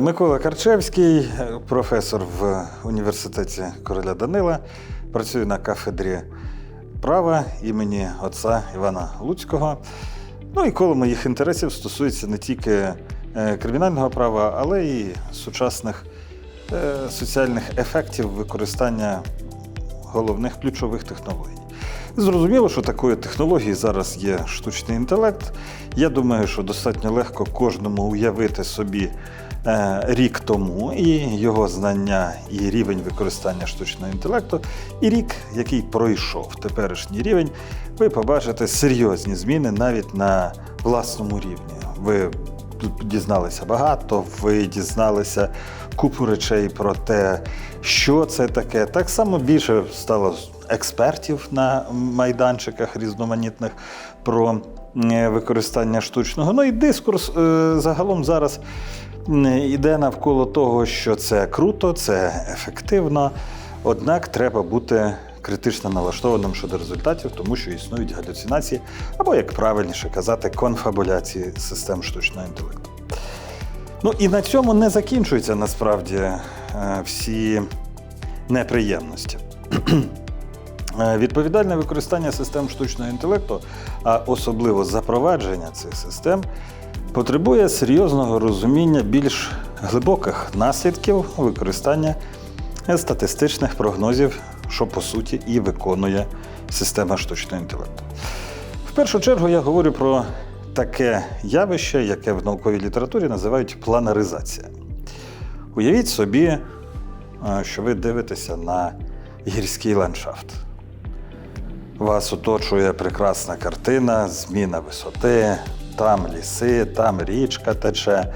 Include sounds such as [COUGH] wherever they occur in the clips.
Микола Карчевський, професор в університеті короля Данила, працює на кафедрі права імені отця Івана Луцького. Ну і коло моїх інтересів стосується не тільки е, кримінального права, але й сучасних е, соціальних ефектів використання головних ключових технологій. Зрозуміло, що такою технологією зараз є штучний інтелект. Я думаю, що достатньо легко кожному уявити собі рік тому і його знання і рівень використання штучного інтелекту, і рік, який пройшов теперішній рівень, ви побачите серйозні зміни навіть на власному рівні. Ви дізналися багато, ви дізналися купу речей про те, що це таке. Так само більше стало експертів на майданчиках різноманітних про е, використання штучного. Ну і дискурс е, загалом зараз м, іде навколо того, що це круто, це ефективно. Однак треба бути критично налаштованим щодо результатів, тому що існують галюцинації, або, як правильніше казати, конфабуляції систем штучного інтелекту. Ну і на цьому не закінчуються насправді е, всі неприємності. [CLEARS THROAT] Е, Відповідальне використання систем штучного інтелекту, а особливо запровадження цих систем, потребує серйозного розуміння більш глибоких наслідків використання статистичних прогнозів, що по суті і виконує система штучного інтелекту. В першу чергу я говорю про таке явище, яке в науковій літературі називають планаризація. Уявіть собі, е, що ви дивитеся на гірський ландшафт. Вас оточує прекрасна картина, зміна висоти, там ліси, там річка тече,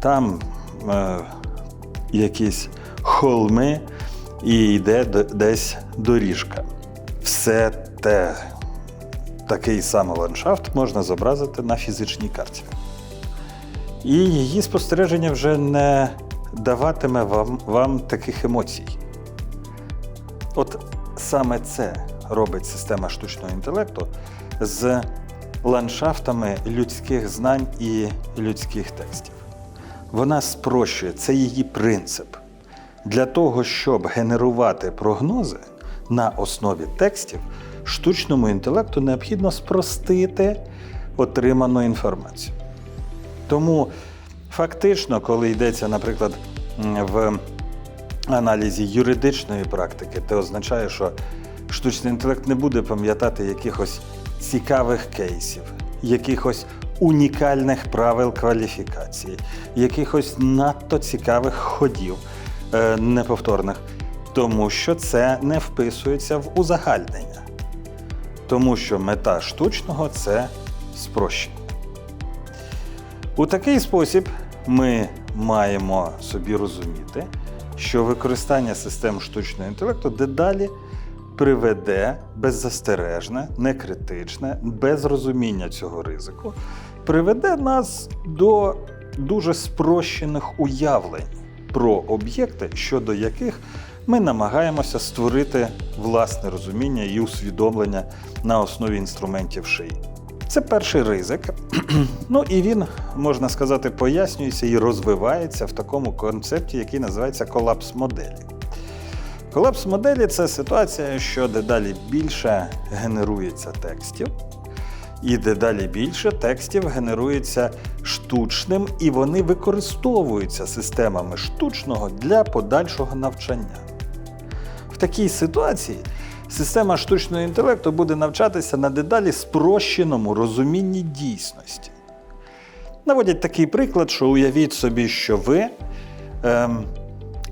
там е, якісь холми і йде десь доріжка. Все те, такий самий ландшафт можна зобразити на фізичній карті. І її спостереження вже не даватиме вам, вам таких емоцій. От саме це робить система штучного інтелекту з ландшафтами людських знань і людських текстів. Вона спрощує, це її принцип. Для того, щоб генерувати прогнози на основі текстів, штучному інтелекту необхідно спростити отриману інформацію. Тому фактично, коли йдеться, наприклад, в аналізі юридичної практики, це означає, що штучний інтелект не буде пам'ятати якихось цікавих кейсів, якихось унікальних правил кваліфікації, якихось надто цікавих ходів е, неповторних, тому що це не вписується в узагальнення. Тому що мета штучного це спрощення. У такий спосіб ми маємо собі розуміти, що використання систем штучного інтелекту дедалі приведе беззастережне, некритичне, без розуміння цього ризику, приведе нас до дуже спрощених уявлень про об'єкти, щодо яких ми намагаємося створити власне розуміння і усвідомлення на основі інструментів шиї. Це перший ризик. [CLEARS THROAT] ну і він, можна сказати, пояснюється і розвивається в такому концепті, який називається колапс моделі. Колапс моделі це ситуація, що дедалі більше генерується текстів, і дедалі більше текстів генерується штучним, і вони використовуються системами штучного для подальшого навчання. В такій ситуації система штучного інтелекту буде навчатися на дедалі спрощеному розумінні дійсності. Наводять такий приклад, що уявіть собі, що ви ем,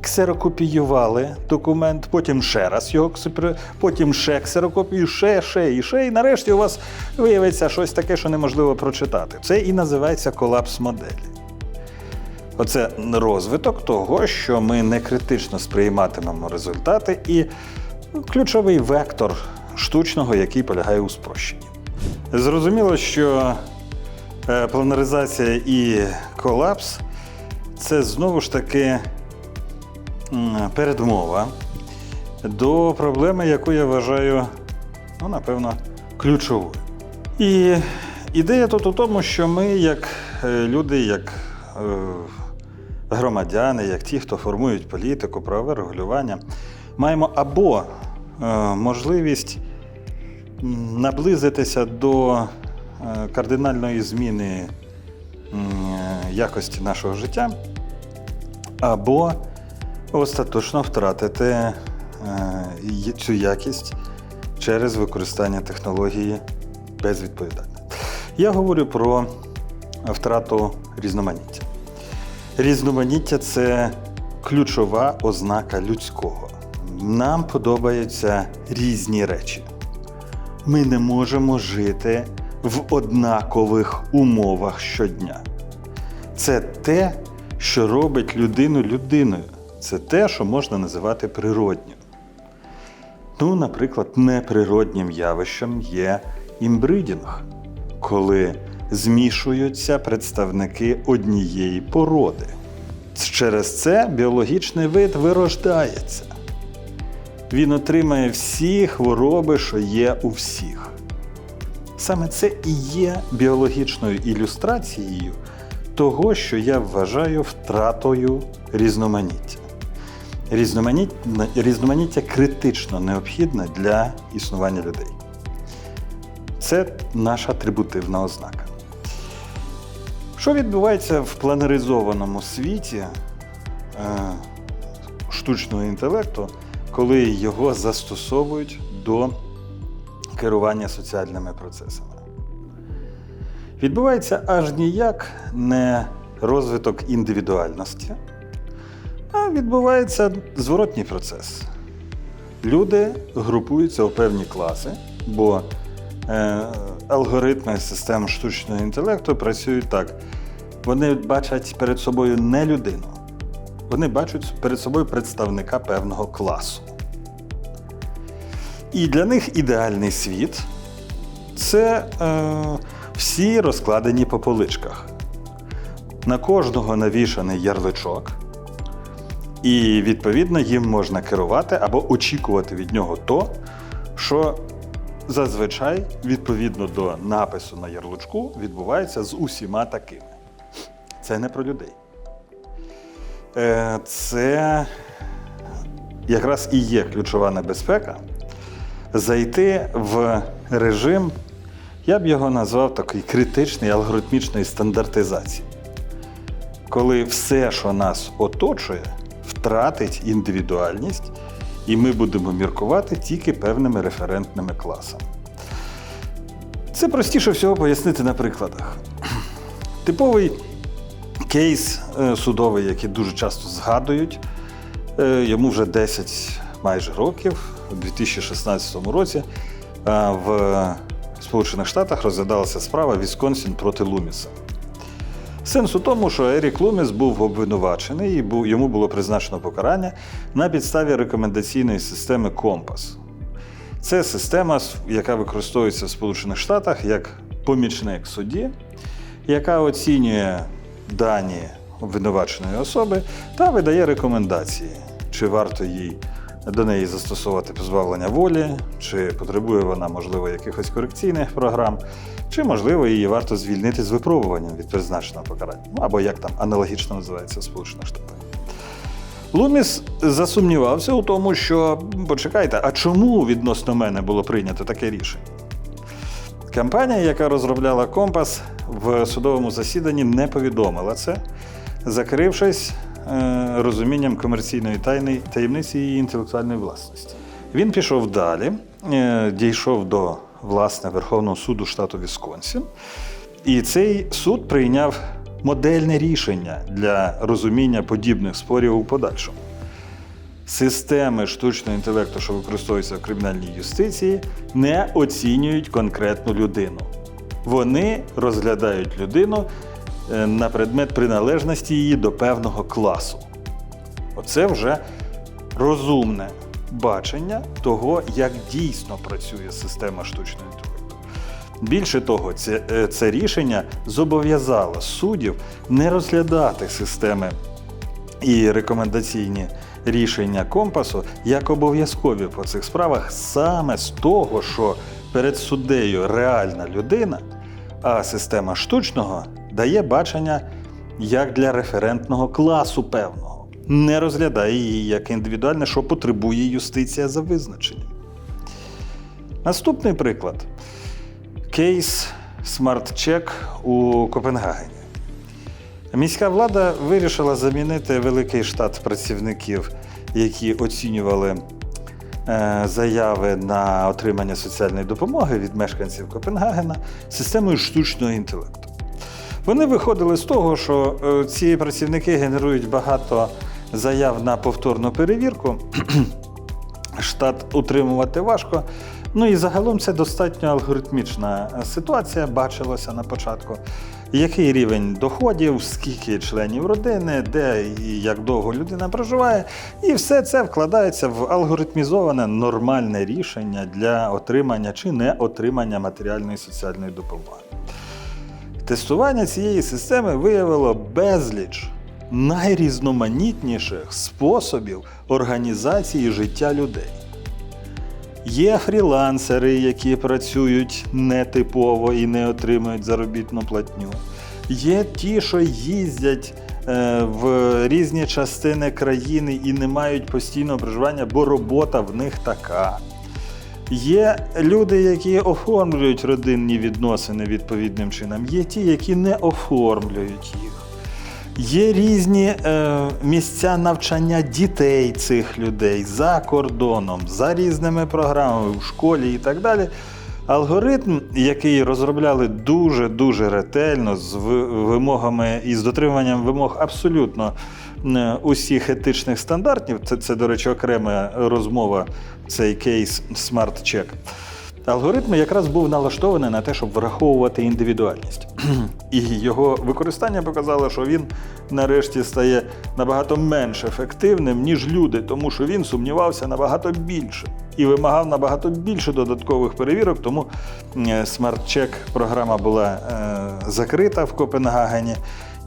ксерокопіювали документ, потім ще раз його потім ще ксерокопію, ще, ще і ще, і нарешті у вас виявиться щось таке, що неможливо прочитати. Це і називається колапс моделі. Оце розвиток того, що ми не критично сприйматимемо результати, і ключовий вектор штучного, який полягає у спрощенні. Зрозуміло, що е, планаризація і колапс це знову ж таки передмова до проблеми, яку я вважаю, ну, напевно, ключовою. І ідея тут у тому, що ми, як е, люди, як е, громадяни, як ті, хто формують політику, правове регулювання, маємо або е, можливість наблизитися до кардинальної зміни якості нашого життя, або остаточно втратити е, цю якість через використання технології безвідповідально. Я говорю про втрату різноманіття. Різноманіття це ключова ознака людського. Нам подобаються різні речі. Ми не можемо жити в однакових умовах щодня. Це те, що робить людину людиною. Це те, що можна називати природнім. Ну, наприклад, неприроднім явищем є імбридінг, коли змішуються представники однієї породи. Через це біологічний вид вирождається. Він отримає всі хвороби, що є у всіх. Саме це і є біологічною ілюстрацією того, що я вважаю втратою різноманіття. Різноманіття, різноманіття критично необхідне для існування людей. Це наша атрибутивна ознака. Що відбувається в планеризованому світі е, штучного інтелекту, коли його застосовують до керування соціальними процесами? Відбувається аж ніяк не розвиток індивідуальності, а відбувається зворотній процес. Люди групуються у певні класи, бо е, алгоритми систем штучного інтелекту працюють так. Вони бачать перед собою не людину, вони бачать перед собою представника певного класу. І для них ідеальний світ це е, всі розкладені по поличках. На кожного навішаний ярличок, і відповідно їм можна керувати або очікувати від нього то, що зазвичай, відповідно до напису на ярличку, відбувається з усіма такими. Це не про людей. Е, Це якраз і є ключова небезпека зайти в режим, я б його назвав такий критичний алгоритмічної стандартизації. Коли все, що нас оточує, втратить індивідуальність, і ми будемо міркувати тільки певними референтними класами. Це простіше всього пояснити на прикладах. Типовий кейс е, судовий, який дуже часто згадують, е, йому вже 10 майже років, у 2016 році е, в Сполучених Штатах розглядалася справа Вісконсін проти Луміса. Сенс у тому, що Ерік Луміс був обвинувачений і йому було призначено покарання на підставі рекомендаційної системи Компас. Це система, яка використовується в Сполучених Штатах як помічник судді, яка оцінює дані обвинуваченої особи та видає рекомендації, чи варто їй до неї застосовувати позбавлення волі, чи потребує вона, можливо, якихось корекційних програм, чи, можливо, її варто звільнити з випробуванням від призначеного покарання, ну або як там аналогічно називається в Сполучених Штатах. Луміс засумнівався у тому, що почекайте, а чому відносно мене було прийнято таке рішення? Компанія, яка розробляла компас, в судовому засіданні не повідомила це, закрившись е, розумінням комерційної тайни, таємниці її інтелектуальної власності. Він пішов далі, е, дійшов до власне Верховного суду штату Вісконсін, і цей суд прийняв модельне рішення для розуміння подібних спорів у подальшому. Системи штучного інтелекту, що використовуються в кримінальній юстиції, не оцінюють конкретну людину. Вони розглядають людину е, на предмет приналежності її до певного класу. Оце вже розумне бачення того, як дійсно працює система штучного інтелекту. Більше того, це, е, це рішення зобов'язало суддів не розглядати системи і рекомендаційні рішення компасу як обов'язкові по цих справах саме з того, що перед суддею реальна людина, а система штучного дає бачення як для референтного класу певного, не розглядає її як індивідуальне, що потребує юстиція за визначенням. Наступний приклад кейс смарт-чек у Копенгагені. Міська влада вирішила замінити великий штат працівників, які оцінювали е, заяви на отримання соціальної допомоги від мешканців Копенгагена системою штучного інтелекту. Вони виходили з того, що е, ці працівники генерують багато заяв на повторну перевірку. [CLEARS THROAT] Штат утримувати важко. Ну і загалом це достатньо алгоритмічна ситуація, бачилося на початку. Який рівень доходів, скільки членів родини, де і як довго людина проживає, і все це вкладається в алгоритмізоване нормальне рішення для отримання чи не отримання матеріальної соціальної допомоги. Тестування цієї системи виявило безліч найрізноманітніших способів організації життя людей. Є фрілансери, які працюють нетипово і не отримують заробітну платню. Є ті, що їздять е, в різні частини країни і не мають постійного проживання, бо робота в них така. Є люди, які оформлюють родинні відносини відповідним чином, є ті, які не оформлюють їх. Є різні е, місця навчання дітей цих людей за кордоном, за різними програмами в школі і так далі. Алгоритм, який розробляли дуже-дуже ретельно з вимогами і з дотриманням вимог абсолютно е, усіх етичних стандартів, це, це, до речі, окрема розмова, цей кейс Check. Алгоритм якраз був налаштований на те, щоб враховувати індивідуальність. [CLEARS THROAT] І його використання показало, що він нарешті стає набагато менш ефективним, ніж люди, тому що він сумнівався набагато більше і вимагав набагато більше додаткових перевірок. Тому е, Check програма була е, закрита в Копенгагені.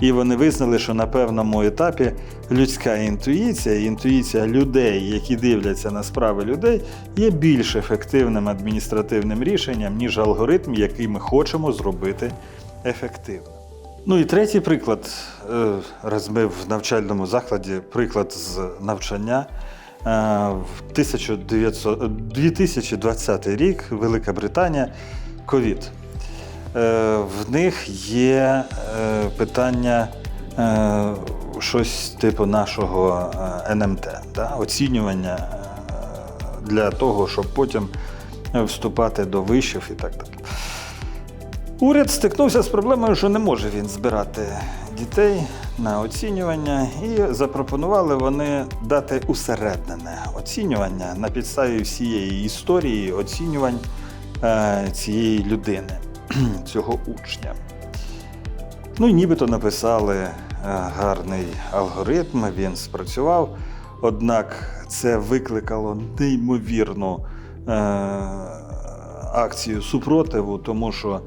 І вони визнали, що на певному етапі людська інтуїція, інтуїція людей, які дивляться на справи людей, є більш ефективним адміністративним рішенням, ніж алгоритм, який ми хочемо зробити ефективним. Ну і третій приклад, е, раз ми в навчальному закладі, приклад з навчання. Е, В 1900 2020 рік Велика Британія, ковід. Е, В них є е, питання е, щось типу нашого НМТ, да? оцінювання для того, щоб потім вступати до вишів і так далі. Уряд стикнувся з проблемою, що не може він збирати дітей на оцінювання, і запропонували вони дати усереднене оцінювання на підставі всієї історії оцінювань цієї людини, [CLEARS THROAT] цього учня. Ну і нібито написали е, гарний алгоритм, він спрацював. Однак це викликало неймовірну е, акцію супротиву, тому що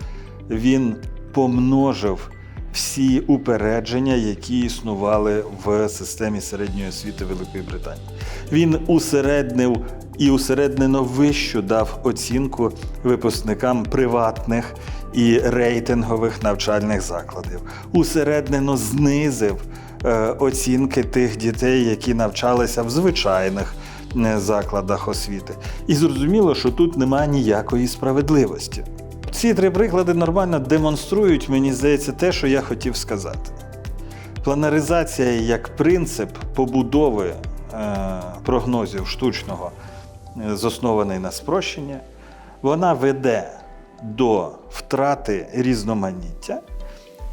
він помножив всі упередження, які існували в системі середньої освіти Великої Британії. Він усереднив і усереднено вищу дав оцінку випускникам приватних і рейтингових навчальних закладів. Усереднено знизив е, оцінки тих дітей, які навчалися в звичайних закладах освіти. І зрозуміло, що тут немає ніякої справедливості. Ці три приклади нормально демонструють, мені здається, те, що я хотів сказати. Планаризація як принцип побудови е, прогнозів штучного, заснований на спрощенні, вона веде до втрати різноманіття,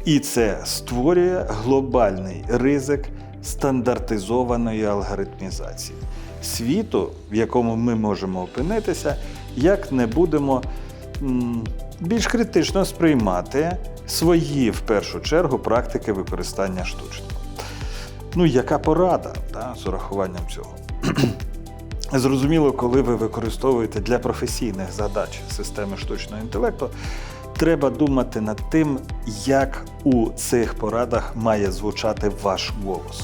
і це створює глобальний ризик стандартизованої алгоритмізації світу, в якому ми можемо опинитися, як не будемо більш критично сприймати свої, в першу чергу, практики використання штучного. Ну, яка порада да, з урахуванням цього? Зрозуміло, коли ви використовуєте для професійних задач системи штучного інтелекту, треба думати над тим, як у цих порадах має звучати ваш голос.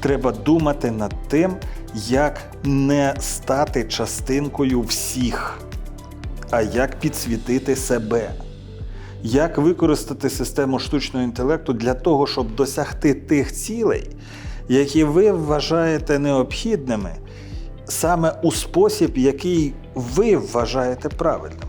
Треба думати над тим, як не стати частинкою всіх, а як підсвітити себе. як використати систему штучного інтелекту для того, щоб досягти тих цілей, які ви вважаєте необхідними саме у спосіб, який ви вважаєте правильним.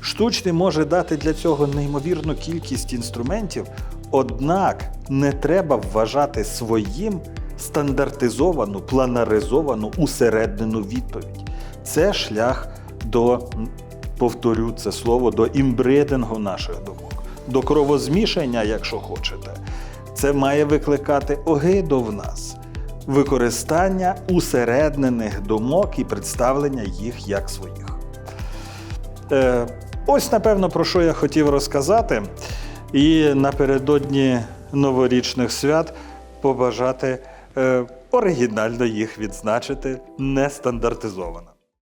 Штучний може дати для цього неймовірну кількість інструментів, однак не треба вважати своїм стандартизовану, планаризовану, усереднену відповідь. Це шлях до, повторю це слово, до імбридингу наших думок, до кровозмішання, якщо хочете. Це має викликати огиду в нас, використання усереднених думок і представлення їх як своїх. Е, ось, напевно, про що я хотів розказати. І напередодні новорічних свят побажати е, оригінально їх відзначити нестандартизовано.